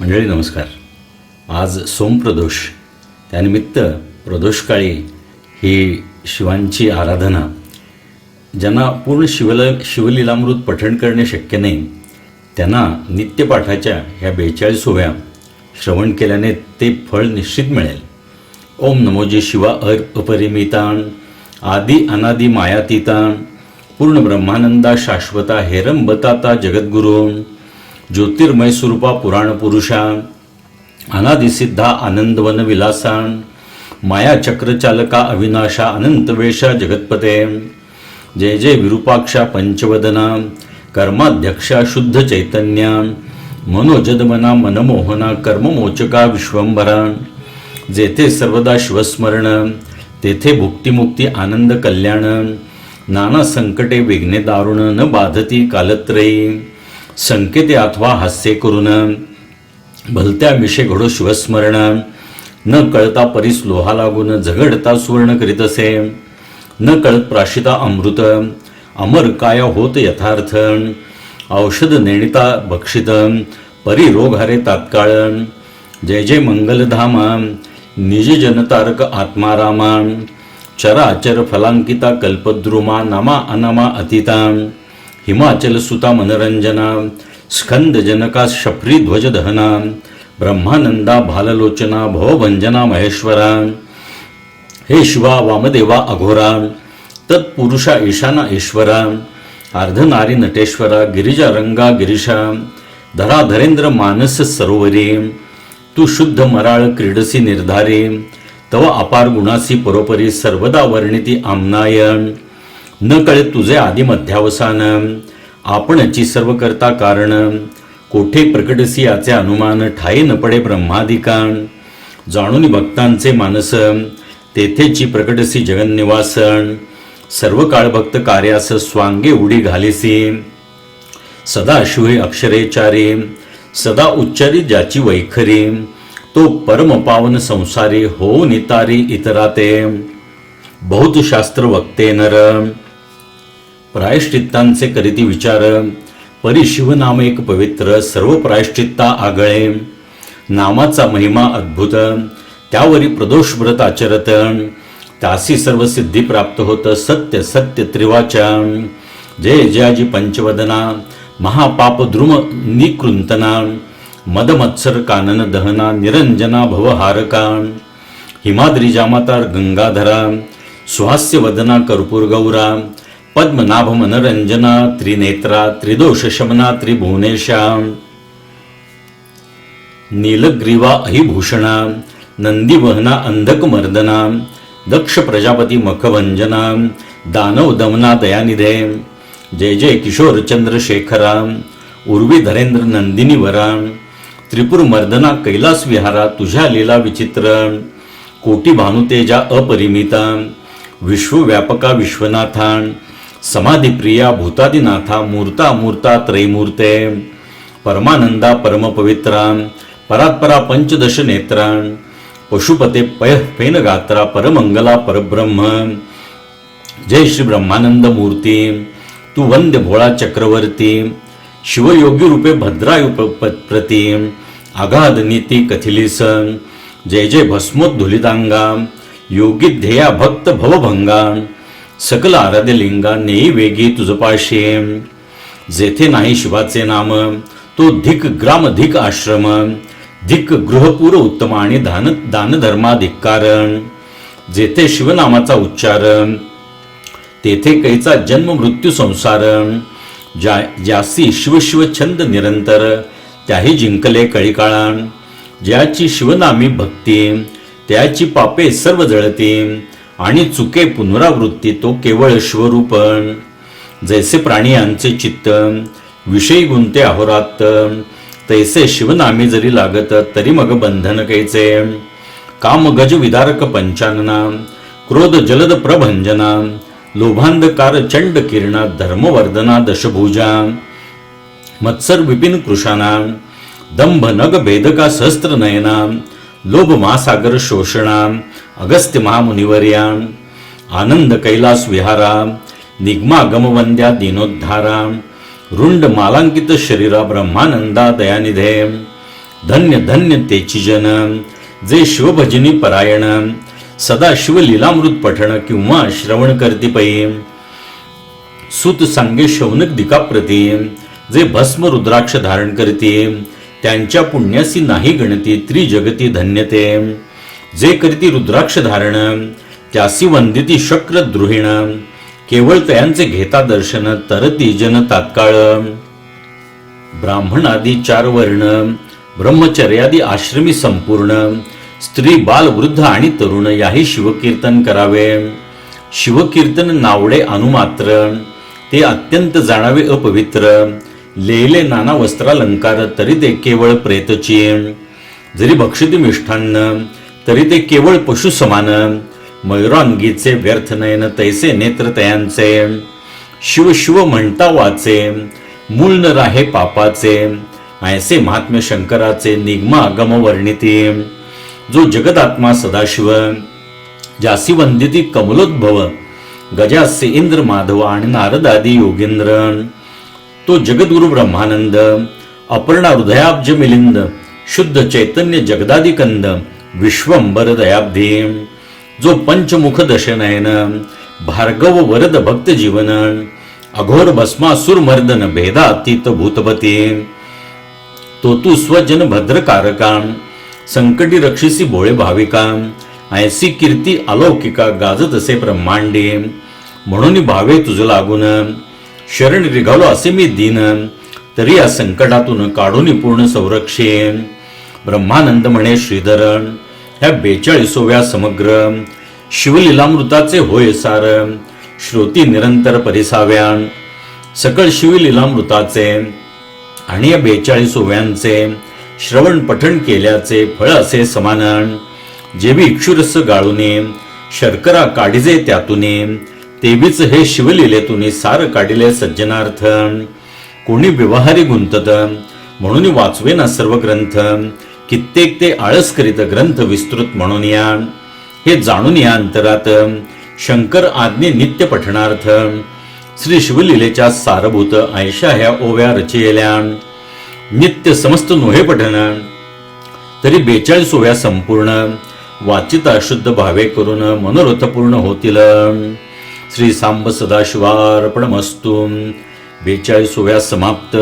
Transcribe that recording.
मंडळी नमस्कार. आज सोमप्रदोष त्यानिमित्त प्रदोषकाळी ही शिवांची आराधना ज्यांना पूर्ण शिवल शिवलीलामृत पठण करणे शक्य नाही त्यांना नित्यपाठाच्या ह्या बेचाळीसोव्या श्रवण केल्याने ते फळ निश्चित मिळेल. ओम नमोजी शिवा अर अपरिमितान आदि अनादि मायातीतान पूर्ण ब्रह्मानंदा शाश्वता हेरंबताता जगद्गुरून् ज्योतिर्मय स्वरूपा पुराण पुरुषा अनादिसिद्धा आनंदवन विलासान माया चक्रचालका अविनाशा अनंतवेशा जगत्पते जय जय विरूपाक्षा पंचवदना कर्माध्यक्षा शुद्ध चैतन्या मनोजदमना मनमोहना कर्ममोचका विश्वंभरा जेथे सर्वदा शिवस्मरण तेथे भुक्तिमुक्ती आनंद कल्याण नाना संकटे विघ्ने दारुण न बाधती कालत्रयी। संकेते अथवा हास्य करून भलत्या विषय घडो शिवस्मरण न कळता परीस लोहा लागून झगडता सुवर्ण करीत असे न कळत प्राशिता अमृत अमर काय होत यथार्थ औषध नेणिता भक्षित परी रोग हरे तात्काळ जय जय मंगलधामा निज जनतारक आत्मारामा चराचर फलांकिता कल्पद्रुमा नामा अनमा अतिता हिमाचल सुता मनरंजना स्कंद जनका शफरी ध्वज दहना ब्रह्मानंदा भाललोचना भवभंजना महेश्वरा हे शिवा वामदेवा अघोरा तत्पुरुषा ईशाना ईश्वरा अर्धनारी नटेश्वरा गिरिजा रंगा गिरीशा धरा धरेंद्र मानस सरोवरी तू शुद्ध मराळ क्रीडसी निर्धारी तव अपार गुणासी परोपरी सर्वदा वर्णिती आमनायन न कळे तुझे आधी मध्यावसान आपणची सर्व करता कारण. कोठे प्रकटसी याचे अनुमान ठाये न पडे ब्रह्माधिकान जाणून भक्तांचे मानस तेथेची प्रकटसी जगन्निवासन. सर्व काळ भक्त कार्यास स्वांगे उडी घालिसी. सदा शिवे अक्षरेचारी सदा उच्चारी ज्याची वैखरी. तो परम पावन संसारी हो नितारी इतराते. बहुत शास्त्र वक्ते नर प्रायश्चित्तांचे करीती विचार. परी शिवनाम एक पवित्र सर्व प्रायश्चित्ता आगळे. नामाचा महिमा अद्भुत त्यावरी प्रदोष व्रत आचरत. त्यासी सर्व सिद्धी प्राप्त होत सत्य सत्य त्रिवाचा. जय जयाजी पंचवदना महापाप द्रुम निकृंतना मदमत्सर कानन दहना निरंजना भवहारका. हिमाद्री जामातार गंगाधरा सुहास्य वदना कर्पूर गौरा पद्मनाभ मनरंजना त्रिनेत्रा त्रिदोष शमना त्रिभुवनेशा। नीलग्रीवा अहिभूषणा नंदीवहना अंधक मर्दना दक्ष प्रजापती मखभंजना दानव दमना दयानिधे जय जय किशोर चंद्रशेखरा उर्वी धरेंद्र नंदिनी वरा त्रिपुर मर्दना कैलास विहारा तुझ्या लीला विचित्र कोटी भानुतेजा अपरिमिता विश्वव्यापका विश्वनाथा समाधिप्रिया भूतादिनाथा मूर्ता मूर्ता त्रैमूर्ते, परमानंदा परमपवित्रा, परात्परा पंचदश नेत्रा, पशुपते पय फेनगात्रा परमंगला परब्रह्म, जय श्री ब्रह्मानंद मूर्ती, तू वंद्य भोळा चक्रवर्ती शिवयोगी रूपे भद्रायुप प्रती आगाध नीती कथिलीस, जय जय भस्मोद्धुलितांगा योगी ध्येया भक्त भवभंगा सकल आराध्य लिंगा वेगी तुझपाशी जेथे नाही शिवाचे नाम तो धिक ग्राम धिक आश्रम धिक गृहपूर उत्तम आणि दान दानधर्माधिकारण जेथे शिवनामाचा उच्चार तेथे कैचा जन्म मृत्यू संसार ज्या ज्यासी शिवशिव छंद निरंतर त्याही जिंकले कळीकाळान. ज्याची शिवनामी भक्ती त्याची पापे सर्व जळती. आणि चुके पुनरावृत्ती तो केवळ शिवरूप जैसे प्राणी यांचे चित्त विषयी गुंते अहोरात तैसे शिवनामी जरी लागत तरी मग बंधन कैचे काम गज विदारक पंचानना क्रोध जलद प्रभंजना लोभांधकार चंड किरणा धर्मवर्धना दशभुजा. मत्सर विपिन कृषाना दंभ नग भेदका सहस्त्र नयना लोभ महासागर शोषणा अगस्त्य महामुनिवर्याम आनंद कैलास विहारा निगमा गमवंद्या दिनोद्धारा रुंड मालांकित शरीरा ब्रह्मानंदा दयानिधे धन्य धन्य तेचिजन जे शिवभजनी परायण सदा शिव लीलामृत पठण किंवा श्रवण करती पै सुत सांगे शौनक दिकाप्रती जे भस्म रुद्राक्ष धारण करते त्यांच्या पुण्यासी नाही गणती त्रिजगती धन्यते जे करीती रुद्राक्ष धारण त्यासी वंदिती शक्र द्रुहिण केवळ तयांचे घेता दर्शन तरती जन तात्काळ. ब्राह्मण आदी चार वर्ण ब्रह्मचर्यादी आश्रमी संपूर्ण स्त्री बाल वृद्ध आणि तरुण याही शिवकीर्तन करावे. शिवकीर्तन नावडे अनुमात्र ते अत्यंत जाणावे अपवित्र लेले नाना वस्त्रालंकार तरी ते केवळ प्रेतची. जरी भक्षिती मिष्ठान्न तरी ते केवळ पशुसमान मयुरांगीचे व्यर्थ नयन तैसे नेत्र तयांचे शिव शिव म्हणता वाचे मूळ न राहे पापाचे. ऐसे महात्म्य शंकराचे निगमा गम वर्णिती जो जगदात्मा सदाशिव जासी वंदिती कमलोद्भव गजास्य इंद्र माधव आणि नारदादी योगेंद्र. तो जगद्गुरु ब्रह्मानंद अपर्णा हृदयाब्ज मिलिंद शुद्ध चैतन्य जगदादी कंद विश्वंबर दयाब्धी जो पंचमुख दशनयन भार्गव वरद भक्त जीवन अघोर भस्मासुर मर्दन भेदातीत भूतपती। तो तू स्वजन भद्रकारका संकटी रक्षिसी भोळे भाविका ऐसी कीर्ती अलौकिका गाजत असे ब्रह्मांडे। म्हणून भावे तुझ लागून शरण रिघालो असे मी दिन तरी या संकटातून काढून पूर्ण संरक्षे ब्रह्मानंद म्हणे श्रीधरण ह्या बेचाळीसोव्या समग्र शिवलीलामृताचे होय सार श्रोती निरंतर परिसाव्यान सकळ शिवलीलामृताचे आणि या बेचाळीसोव्यांचे श्रवण पठण केल्याचे फळ असे समान जेवी इक्षुरस गाळूने शर्करा काढिजे त्यातून तेवीच हे शिवलीलेतून सार काढिले सज्जनार्थ कोणी व्यवहारी गुंतत म्हणून वाचवेना सर्व ग्रंथ कित्येक ते आळस करीत ग्रंथ विस्तृत म्हणून या हे जाणून या अंतरात शंकर आज्ञे नित्य पठणार्थ श्री शिवलीलेच्या सारभूत आयशा ह्या ओव्या रचिलेल्या नित्य समस्त नोहे पठण तरी बेचाळीस ओव्या संपूर्ण वाचिता शुद्ध भावे करून मनोरथ पूर्ण होतील. श्री सांब सदाशिवार्पणमस्तू बेचाळीस ओव्या समाप्त.